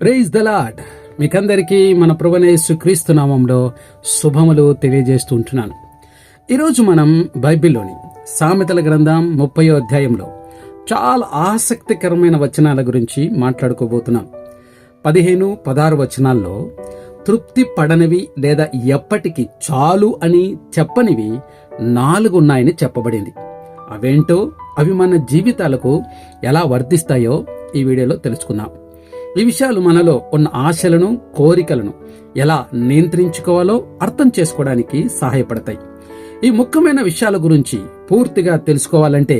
Praise the lord మీకందరికీ మన ప్రభునేసు క్రీస్తు నామంలో శుభములు తెలియజేస్తూ ఉంటున్నాను. ఈరోజు మనం బైబిల్లోని సామెతల గ్రంథం ముప్పై అధ్యాయంలో చాలా ఆసక్తికరమైన వచనాల గురించి మాట్లాడుకోబోతున్నాం. పదిహేను పదహారు వచనాల్లో తృప్తి పడనివి లేదా ఎప్పటికి చాలు అని చెప్పనివి నాలుగు ఉన్నాయని చెప్పబడింది. అవేంటో అవి మన జీవితాలకు ఎలా వర్తిస్తాయో ఈ వీడియోలో తెలుసుకుందాం. ఈ విషయాలు మనలో ఉన్న ఆశలను కోరికలను ఎలా నియంత్రించుకోవాలో అర్థం చేసుకోవడానికి సహాయపడతాయి. ఈ ముఖ్యమైన విషయాల గురించి పూర్తిగా తెలుసుకోవాలంటే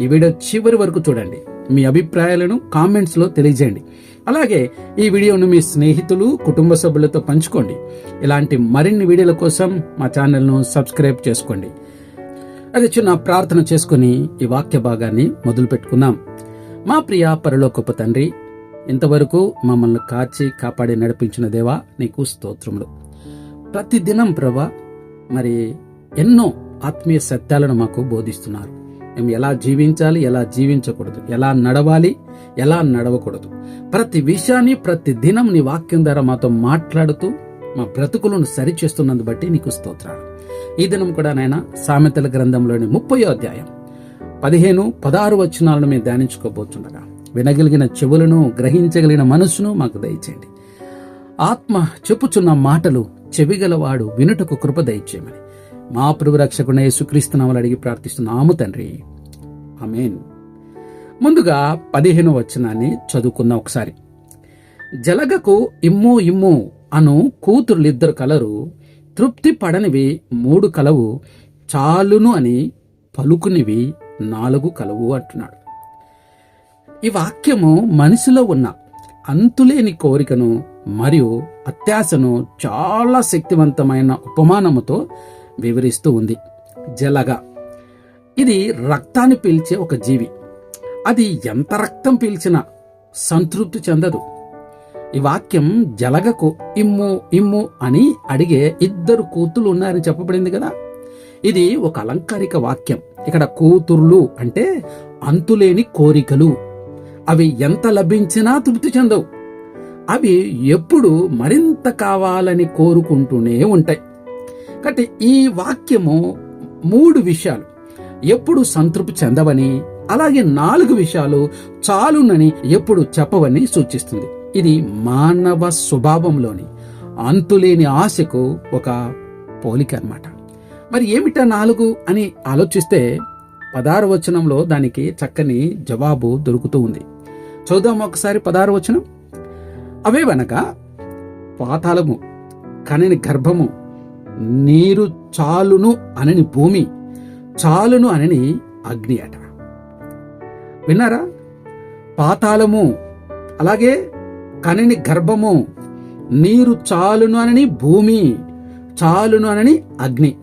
ఈ వీడియో చివరి వరకు చూడండి. మీ అభిప్రాయాలను కామెంట్స్లో తెలియజేయండి. అలాగే ఈ వీడియోను మీ స్నేహితులు కుటుంబ సభ్యులతో పంచుకోండి. ఇలాంటి మరిన్ని వీడియోల కోసం మా ఛానల్ను సబ్స్క్రైబ్ చేసుకోండి. అది చిన్న ప్రార్థన చేసుకుని ఈ వాక్య భాగాన్ని మొదలు పెట్టుకుందాం మా ప్రియ పరలోకపు తండ్రి ఇంతవరకు మమ్మల్ని కాచి కాపాడి నడిపించిన దేవా నీకు స్తోత్రములు. ప్రతిదినం ప్రభా మరి ఎన్నో ఆత్మీయ సత్యాలను మాకు బోధిస్తున్నారు. మేము ఎలా జీవించాలి ఎలా జీవించకూడదు ఎలా నడవాలి ఎలా నడవకూడదు. ప్రతి విషయాన్ని ప్రతి దినం నీ వాక్యం ద్వారా మాతో మాట్లాడుతూ మా బ్రతుకులను సరిచేస్తున్నందు బట్టి నీకు స్తోత్రాలు. ఈ దినం కూడా నాయన సామెతల గ్రంథంలోని ముప్పయో అధ్యాయం పదిహేను పదహారు వచనాలను మేము ధ్యానించుకోబోతుండగా వినగలిగిన చెవులను గ్రహించగలిగిన మనసును మాకు దయచేయండి. ఆత్మ చెప్పుచున్న మాటలు చెవిగలవాడు వినుటకు కృప దయచేయమని మా ప్రభు రక్షకునే యేసుక్రీస్తునామలు అడిగి ప్రార్థిస్తున్నాము తండ్రి. అమేన్ ముందుగా పదిహేను వచనాన్ని చదువుకుందాం ఒకసారి. జలగకు ఇమ్ము ఇమ్ము అను కూతురులిద్దరు కలరు తృప్తి పడనివి మూడు కలవు చాలును అని పలుకునివి నాలుగు కలవు అంటున్నాడు. ఈ వాక్యము మనిషిలో ఉన్న అంతులేని కోరికను మరియు అత్యాశను చాలా శక్తివంతమైన ఉపమానముతో వివరిస్తూ ఉంది. జలగ. ఇది రక్తాన్ని పీల్చే ఒక జీవి. అది ఎంత రక్తం పీల్చినా సంతృప్తి చెందదు. ఈ వాక్యం జలగకు ఇమ్ము ఇమ్ము అని అడిగే ఇద్దరు కూతులు ఉన్నారని చెప్పబడింది కదా? ఇది ఒక అలంకారిక వాక్యం. ఇక్కడ కూతుర్లు అంటే అంతులేని కోరికలు. అవి ఎంత లభించినా తృప్తి చెందవు. అవి ఎప్పుడు మరింత కావాలని కోరుకుంటూనే ఉంటాయి. కాబట్టి ఈ వాక్యము మూడు విషయాలు. ఎప్పుడు సంతృప్తి చెందవని అలాగే నాలుగు విషయాలు చాలునని ఎప్పుడు చెప్పవని సూచిస్తుంది. ఇది మానవ స్వభావంలోని అంతులేని ఆశకు ఒక పోలిక అన్నమాట. మరి ఏమిటా నాలుగు అని ఆలోచిస్తే పదారు వచనంలో దానికి చక్కని జవాబు దొరుకుతూ ఉంది. చూద్దాం ఒకసారి పదహారు వచనం. అవే వెనక పాతాళము కనని గర్భము నీరు చాలును అనని భూమి చాలును అనని అగ్ని అట. విన్నారా? పాతాళము అలాగే కనని గర్భము నీరు చాలును అనని భూమి చాలును అనని అగ్ని.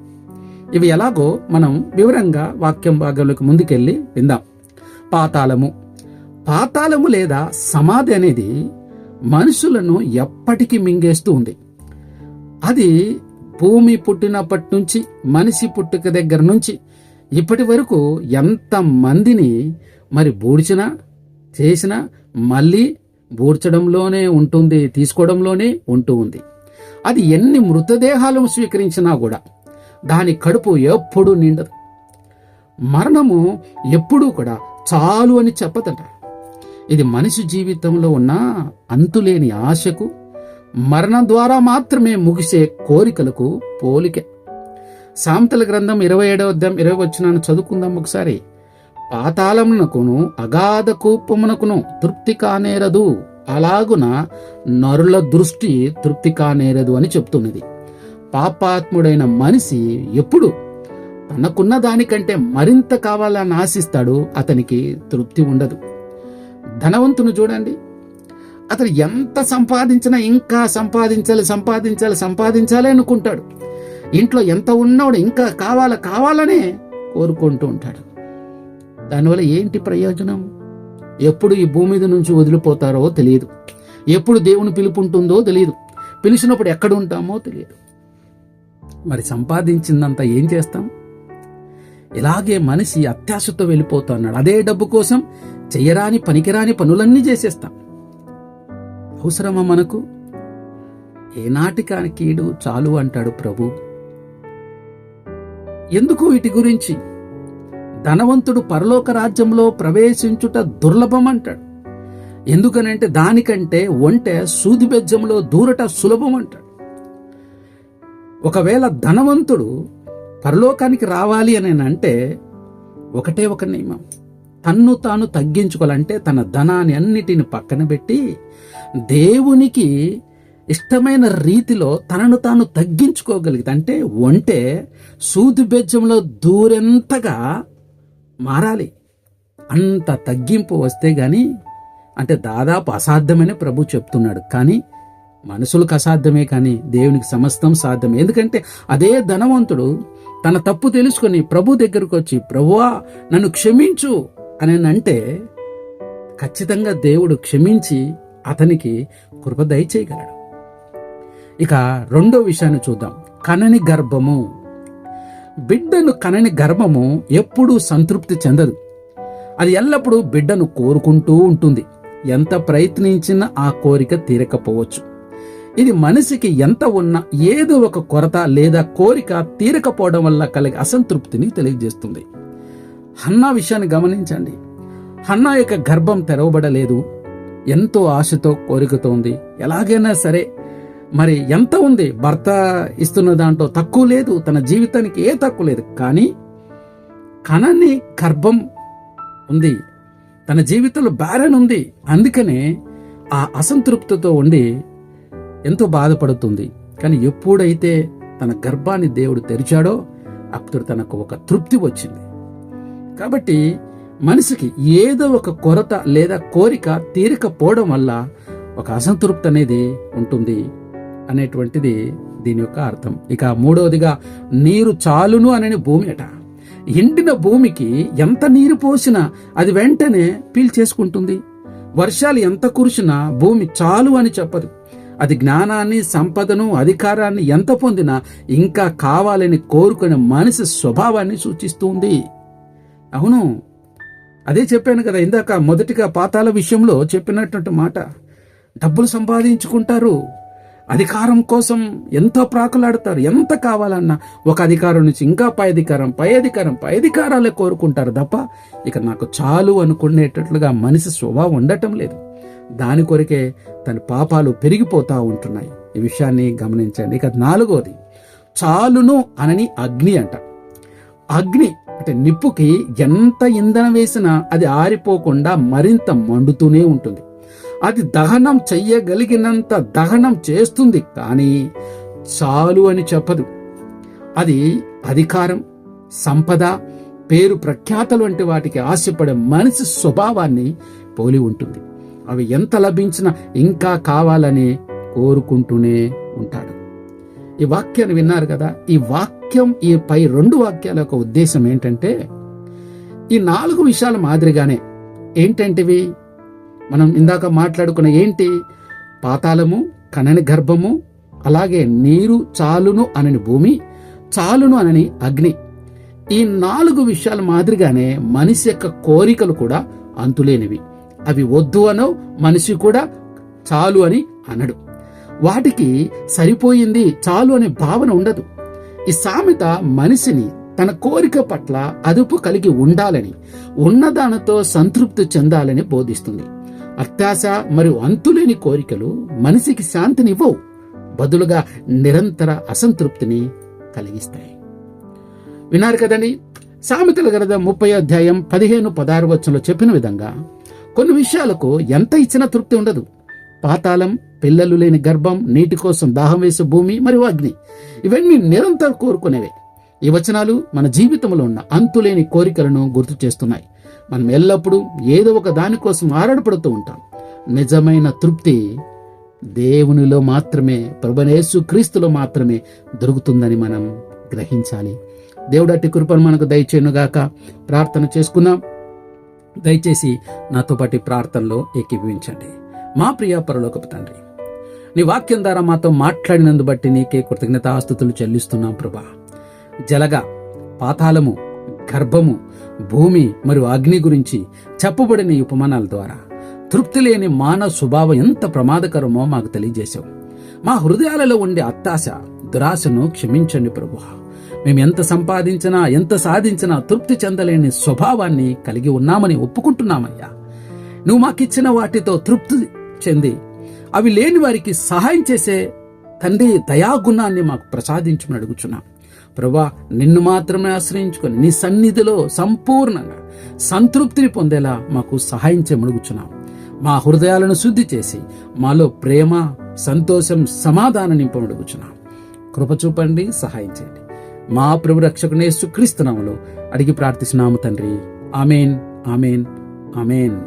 ఇవి ఎలాగో మనం వివరంగా వాక్యం భాగంలోకి ముందుకెళ్ళి విందాం. పాతాళము పాతాళము లేదా సమాధి అనేది మనుషులను ఎప్పటికీ మింగేస్తూ ఉంది. అది భూమి పుట్టినప్పటి నుంచి మనిషి పుట్టుక దగ్గర నుంచి ఇప్పటి వరకు ఎంత మందిని మరి బూడ్చినా చేసినా మళ్ళీ బూడ్చడంలోనే ఉంటుంది తీసుకోవడంలోనే ఉంటూ ఉంది. అది ఎన్ని మృతదేహాలు స్వీకరించినా కూడా దాని కడుపు ఎప్పుడూ నిండదు. మరణము ఎప్పుడూ కూడా చాలు అని చెప్పదంటారు. ఇది మనిషి జీవితంలో ఉన్న అంతులేని ఆశకు మరణం ద్వారా మాత్రమే ముగిసే కోరికలకు పోలిక. సాంతల గ్రంథం ఇరవై ఏడవ అధ్యాయం ఇరవై వచ్చినాను చదువుకుందాం ఒకసారి. పాతాళమునకును అగాధ కూపమునకును తృప్తి కానేరదు. అలాగున నరుల దృష్టి తృప్తి కానేరదు అని చెప్తున్నది. పాపాత్ముడైన మనిషి ఎప్పుడు తనకున్న దానికంటే మరింత కావాలని ఆశిస్తాడు అతనికి తృప్తి ఉండదు. ధనవంతును చూడండి. అతను ఎంత సంపాదించినా ఇంకా సంపాదించాలి సంపాదించాలి సంపాదించాలి అనుకుంటాడు. ఇంట్లో ఎంత ఉన్నాడు ఇంకా కావాలా కావాలనే కోరుకుంటూ ఉంటాడు. దానివల్ల ఏంటి ప్రయోజనం? ఎప్పుడు ఈ భూమి మీద నుంచి వదిలిపోతారో తెలియదు. ఎప్పుడు దేవుని పిలుపు ఉంటుందో తెలియదు. పిలిచినప్పుడు ఎక్కడ ఉంటామో తెలియదు. మరి సంపాదించిందంతా ఏం చేస్తాం? ఇలాగే మనిషి అత్యాశతో వెళ్ళిపోతున్నాడు అదే డబ్బు కోసం చెయ్యరాని పనికిరాని పనులన్నీ చేసేస్తాం. అవసరమా మనకు? ఏనాటికాని కీడు చాలు అంటాడు ప్రభు. ఎందుకు వీటి గురించి? ధనవంతుడు పరలోక రాజ్యంలో ప్రవేశించుట దుర్లభం అంటాడు. ఎందుకనంటే దానికంటే ఒంటె సూది బెజ్జంలో దూరట సులభం అంటాడు. ఒకవేళ ధనవంతుడు పరలోకానికి రావాలి అని అంటే ఒకటే ఒక నియమం. తన్ను తాను తగ్గించుకోవాలంటే తన ధనాన్ని అన్నిటిని పక్కన పెట్టి దేవునికి ఇష్టమైన రీతిలో తనను తాను తగ్గించుకోగలిగితే అంటే ఒంటే సూది బెజ్జంలో దూరెంతగా మారాలి. అంత తగ్గింపు వస్తే కానీ అంటే దాదాపు అసాధ్యమని ప్రభు చెప్తున్నాడు. కానీ మనుషులకు అసాధ్యమే కానీ దేవునికి సమస్తం సాధ్యమే. ఎందుకంటే అదే ధనవంతుడు తన తప్పు తెలుసుకొని ప్రభు దగ్గరకు వచ్చి ప్రభువా నన్ను క్షమించు అని అంటే ఖచ్చితంగా దేవుడు క్షమించి అతనికి కృప దయచేయగలడు. ఇక రెండో విషయాన్ని చూద్దాం. కనని గర్భము. బిడ్డను కనని గర్భము ఎప్పుడూ సంతృప్తి చెందదు. అది ఎల్లప్పుడూ బిడ్డను కోరుకుంటూ ఉంటుంది. ఎంత ప్రయత్నించినా ఆ కోరిక తీరకపోవచ్చు. ఇది మనిషికి ఎంత ఉన్నా ఏదో ఒక కొరత లేదా కోరిక తీరకపోవడం వల్ల కలిగే అసంతృప్తిని తెలియజేస్తుంది. హన్నా విషయాన్ని గమనించండి. హన్నా యొక్క గర్భం తెరవబడలేదు. ఎంతో ఆశతో కోరికతో ఉంది. ఎలాగైనా సరే మరి ఎంత ఉంది? భర్త ఇస్తున్న దాంట్లో తక్కువ లేదు. తన జీవితానికి ఏ తక్కువ లేదు. కానీ కణాన్ని గర్భం ఉంది. తన జీవితంలో బ్యారన్ ఉంది. అందుకనే ఆ అసంతృప్తితో ఉండి ఎంతో బాధపడుతుంది. కానీ ఎప్పుడైతే తన గర్భాన్ని దేవుడు తెరిచాడో అప్పుడు తనకు ఒక తృప్తి వచ్చింది. కాబట్టి మనిషికి ఏదో ఒక కొరత లేదా కోరిక తీరకపోవడం వల్ల ఒక అసంతృప్తి అనేది ఉంటుంది అనేటువంటిది దీని యొక్క అర్థం. ఇక మూడవదిగా నీరు చాలును అనని భూమి అట. ఎండిన భూమికి ఎంత నీరు పోసినా అది వెంటనే పీల్చేసుకుంటుంది. వర్షాలు ఎంత కురిసినా భూమి చాలు అని చెప్పదు. అది జ్ఞానాన్ని సంపదను అధికారాన్ని ఎంత పొందినా ఇంకా కావాలని కోరుకునే మనిషి స్వభావాన్ని సూచిస్తుంది అవును అదే చెప్పాను కదా ఇందాక మొదటిగా పాతాల విషయంలో చెప్పినటువంటి మాట. డబ్బులు సంపాదించుకుంటారు అధికారం కోసం ఎంతో ప్రాకులాడతారు ఎంత కావాలన్నా ఒక అధికారం నుంచి ఇంకా పై అధికారం పై అధికారం పై అధికారాలే కోరుకుంటారు తప్ప ఇక నాకు చాలు అనుకునేటట్లుగా మనిషి స్వభావం ఉండటం లేదు. దాని కొరకే తన పాపాలు పెరిగిపోతూ ఉంటున్నాయి. ఈ విషయాన్ని గమనించండి. ఇక నాలుగోది చాలును అనని అగ్ని అంట. అగ్ని అంటే నిప్పుకి ఎంత ఇంధనం వేసినా అది ఆరిపోకుండా మరింత మండుతూనే ఉంటుంది. అది దహనం చెయ్యగలిగినంత దహనం చేస్తుంది కానీ చాలు అని చెప్పదు. అది అధికారం సంపద పేరు ప్రఖ్యాతలు వంటి వాటికి ఆశపడే మనిషి స్వభావాన్ని పోలి ఉంటుంది. అవి ఎంత లభించినా ఇంకా కావాలని కోరుకుంటూనే ఉంటాడు. ఈ వాక్యాన్ని విన్నారు కదా? ఈ వాక్యం ఈ పై రెండు వాక్యాల యొక్క ఉద్దేశం ఏంటంటే ఈ నాలుగు విషయాల మాదిరిగానే ఏంటంటివి? మనం ఇందాక మాట్లాడుకున్న ఏంటి? పాతాళము కనని గర్భము అలాగే నీరు చాలును అనని భూమి చాలును అనని అగ్ని. ఈ నాలుగు విషయాల మాదిరిగానే మనిషి యొక్క కోరికలు కూడా అంతులేనివి. అవి వద్దు అనో మనిషి కూడా చాలు అని అనడు. వాటికి సరిపోయింది చాలు అనే భావన ఉండదు. ఈ సామెత మనిషిని తన కోరిక పట్ల అదుపు కలిగి ఉండాలని ఉన్నదానితో సంతృప్తి చెందాలని బోధిస్తుంది. అత్యాశ మరియు అంతులేని కోరికలు మనిషికి శాంతినివ్వవు. బదులుగా నిరంతర అసంతృప్తిని కలిగిస్తాయి. విన్నారు కదండి? సామెతల గ్రంథం ముప్పై అధ్యాయం పదిహేను పదహారు వచ్చంలో చెప్పిన విధంగా కొన్ని విషయాలకు ఎంత ఇచ్చినా తృప్తి ఉండదు. పాతాళం పిల్లలు లేని గర్భం నీటి కోసం దాహం వేసే భూమి మరియు అగ్ని. ఇవన్నీ నిరంతరం కోరుకునేవే. ఈ వచనాలు మన జీవితంలో ఉన్న అంతులేని కోరికలను గుర్తు చేస్తున్నాయి. మనం ఎల్లప్పుడూ ఏదో ఒక దానికోసం ఆరాటపడుతూ ఉంటాం. నిజమైన తృప్తి దేవునిలో మాత్రమే ప్రభునేసు క్రీస్తులో మాత్రమే దొరుకుతుందని మనం గ్రహించాలి. దేవుడు అట్టి కృపను మనకు దయచేయనుగాక. ప్రార్థన చేసుకుందాం. దయచేసి నాతో పాటు ప్రార్థనలో ఏకీభవించండి. మా ప్రియ పరలోకపు తండ్రి నీ వాక్యం ద్వారా మాతో మాట్లాడినందు బట్టి నీకే కృతజ్ఞతాస్తుతులు చెల్లిస్తున్నాం ప్రభా. జలగ పాతాళము గర్భము భూమి మరియు అగ్ని గురించి చెప్పబడిన ఈ ఉపమానాల ద్వారా తృప్తి లేని మానవ స్వభావం ఎంత ప్రమాదకరమో మాకు తెలియజేశావు. మా హృదయాలలో ఉండే అత్తాశ దురాశను క్షమించండి ప్రభు మేము ఎంత సంపాదించినా ఎంత సాధించినా తృప్తి చెందలేని స్వభావాన్ని కలిగి ఉన్నామని ఒప్పుకుంటున్నామయ్యా. నువ్వు మాకిచ్చిన వాటితో తృప్తి చెంది అవి లేని వారికి సహాయం చేసే తండ్రి దయాగుణాన్ని మాకు ప్రసాదించమని అడుగుచున్నాం. ప్రభా నిన్ను మాత్రమే ఆశ్రయించుకొని నీ సన్నిధిలో సంపూర్ణంగా సంతృప్తిని పొందేలా మాకు సహాయం చేయమడుగుచున్నాం. మా హృదయాలను శుద్ధి చేసి మాలో ప్రేమ సంతోషం సమాధానం నింపమడుగుచున్నాం. కృప చూపండి సహాయం చేయండి. మా ప్రభు రక్షకునే సుక్రీస్తునామలో అడిగి ప్రార్థిస్తున్నాము తండ్రి. Amen amen amen.